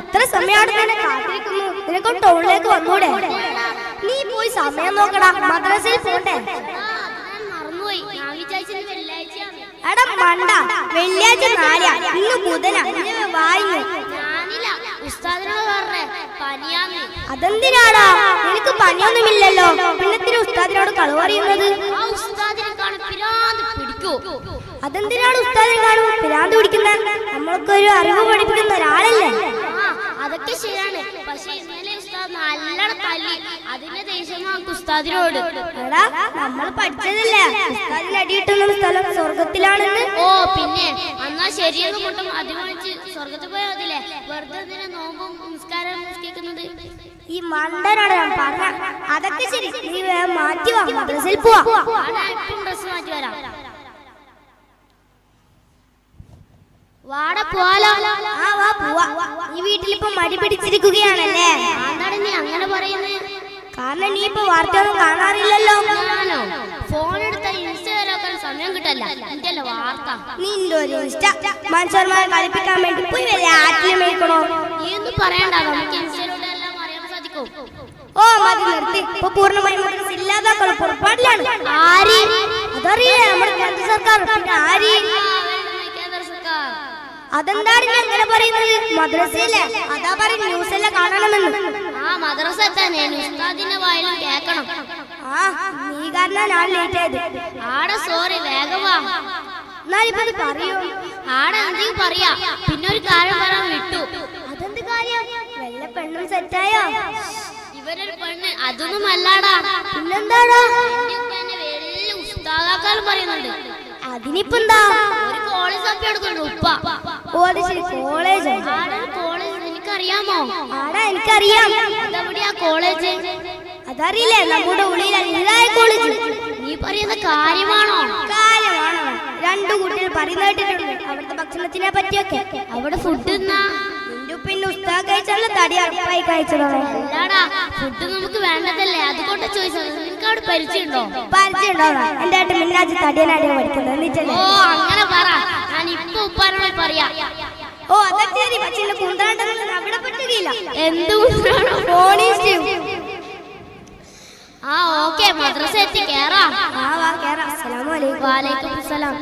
എത്ര സമയമാണ് നിന്നെ കാത്തിരിക്കുന്നു നിനക്ക് ടൗണിലേക്ക് വന്നൂടെ? നീ പോയി സമയം നോക്കടാ. മദ്രസയിൽ പോണ്ടേ? എടാ മണ്ട. വെള്ളിയാഴ്ച നാലാ. ഇന്ന് ബുധനാ. പനിയാന്ന്. അതെന്തിനാടാ? നിനക്ക് പനിയൊന്നുമില്ലല്ലോ. പിന്നത്തിന് ഉസ്താദിനോട് കളവ് പറയുന്നത്? അതെന്തിനാണ് ഉസ്താദിനെ കാണും? പിരാന്ത് പിടിക്കുന്നത് നമ്മളൊക്കെ ഒരു അറിവ് പഠിപ്പിക്കുന്ന ഒരാളല്ലേ? അതൊക്കെ ശരിയാണ്. പക്ഷെ ഇന്നലെ ഉസ്താദ് നല്ലോണം തല്ലി. അതിന്റെ ദേഷ്യം നമുക്ക് ഉസ്താദിനോട്. എടാ നമ്മൾ പഠിച്ചതല്ല? ഉസ്താദിന് അടിയിട്ടുള്ള സ്ഥലം സ്വർഗത്തിലാണെന്ന്. ഓ പിന്നെ. എന്നാ ശരിയെന്ന് കൊണ്ടും അതിമാനിച്ച് സ്വർഗത്തിൽ പോയാൽ മതില്ലേ വെറുതെ എന്തിനാ നോമ്പും നിസ്കാരം നിസ്കരിക്കുന്നത് ഈ മണ്ടനോട് ഞാൻ പറഞ്ഞ. അതൊക്കെ ശരി. നീ മാറ്റി വാ. മദ്രസയിൽ പോവാ ആടാ, ഇപ്പം ഡ്രസ് മാറ്റി വരാം വാട പോവാലോ. ആ വാ പോവാ. ഈ വീട്ടിലിപ്പോ മടി പിടിച്ചിരിക്കുകയാണല്ലേ? എന്താണ് നീ അങ്ങനെ പറയുന്നത്. കാരണം നീ ഇപ്പൊ വാർത്തയൊന്നും കാണാറില്ലല്ലോ. ഞാനോ? ഫോൺ എടുത്താൽ സമയം കിട്ടല്ല. എന്റെ വാർത്ത. നിന്റെ ഒരു ഇഷ്ട മനുഷ്യന്മാരെ കളിപ്പിക്കാൻ വേണ്ടി പോയി വരെ പറയണ്ട. നമുക്ക് ഇൻസ്റ്റയിലൂടെ എല്ലാം അറിയാൻ സാധിക്കും. ഓ മതി നിർത്തി. ഇപ്പൊ പൂർണമായി മദ്രസ ഇല്ലാതാക്കണം പുറപ്പാടിലാണ്. ആര്? അതറിയില്ലേ നമ്മുടെ കേന്ദ്ര സർക്കാർ. ആര്? അതെന്താണ് ഞാൻ ഇങ്ങനെ പറയുന്നത്? മദ്രസയിലെ അതാ പറയും ന്യൂസെല്ലാം കാണണമെന്ന്. ആ മദ്രസ തന്നെ ഉസ്താദിന്റെ വായിലും കേക്കണം ആ നീ കാരണം ഞാൻ ലേറ്റ് ആയത്. ആടെ സോറി വേഗം വാ. എന്നാലിപ്പോ ഇത് പറയൂ? ആടെ എന്തെങ്കിലും പറയാ. പിന്നെ ഒരു കാര്യം പറയാൻ വിട്ടു. അതെന്ത് കാര്യം? വല്ല പെണ്ണും സെറ്റായോ ഇവരൊരു പെണ്ണ് അതൊന്നും അല്ലാടാ. പിന്നെന്താടാ? പറയുന്നുണ്ട്. അതിനിപ്പോന്താ? ഒരു കോളേജ് എടുക്കുന്നുണ്ട് ഉപ്പ. College college? നിനക്കറിയാമോ ആടാ എനിക്കറിയാം. അതെവിടെയാ കോളേജ്? അതറിയില്ലേ നമ്മുടെ ഉള്ളിൽ അല്ലായ കോളേജ്. നീ പറയുന്ന കാര്യമാണോ? കാര്യമാണോ? രണ്ടു കുട്ടികൾ പറയുന്ന കേട്ടിട്ടുണ്ട് അവിടുത്തെ ഭക്ഷണത്തിനെ പറ്റിയൊക്കെ. അവിടെ ഫുഡ് എന്നാ പിന്നെ ഉസ്താദ് കഴിച്ചാൽ തടി അറപ്പായി കഴിച്ചതാണ് ഫുഡ് നമുക്ക് വേണ്ടതല്ലേ? അതുകൊണ്ട് ചോദിച്ചത്. നിനക്ക് അവിടെ പരിചയമുണ്ടോ? പരിചയമുണ്ടോ? എന്റെ ഏട്ടൻ മിന്നാജ് തടിയനാടിയാ പഠിക്കുന്നത്. ഓ അങ്ങനെ പറ. ഓ അതൊക്കെ ശരി പക്ഷെ എന്റെ കുന്താണ്ടെന്ന് അവിടെ പറ്റുകയില്ല എന്ത് ആ ഓക്കെ. മദ്രസ എത്തി. കേറാ. ആ വാ കേറാം. അസ്സലാമു അലൈക്കും. വാലൈക്കും അസ്സലാം.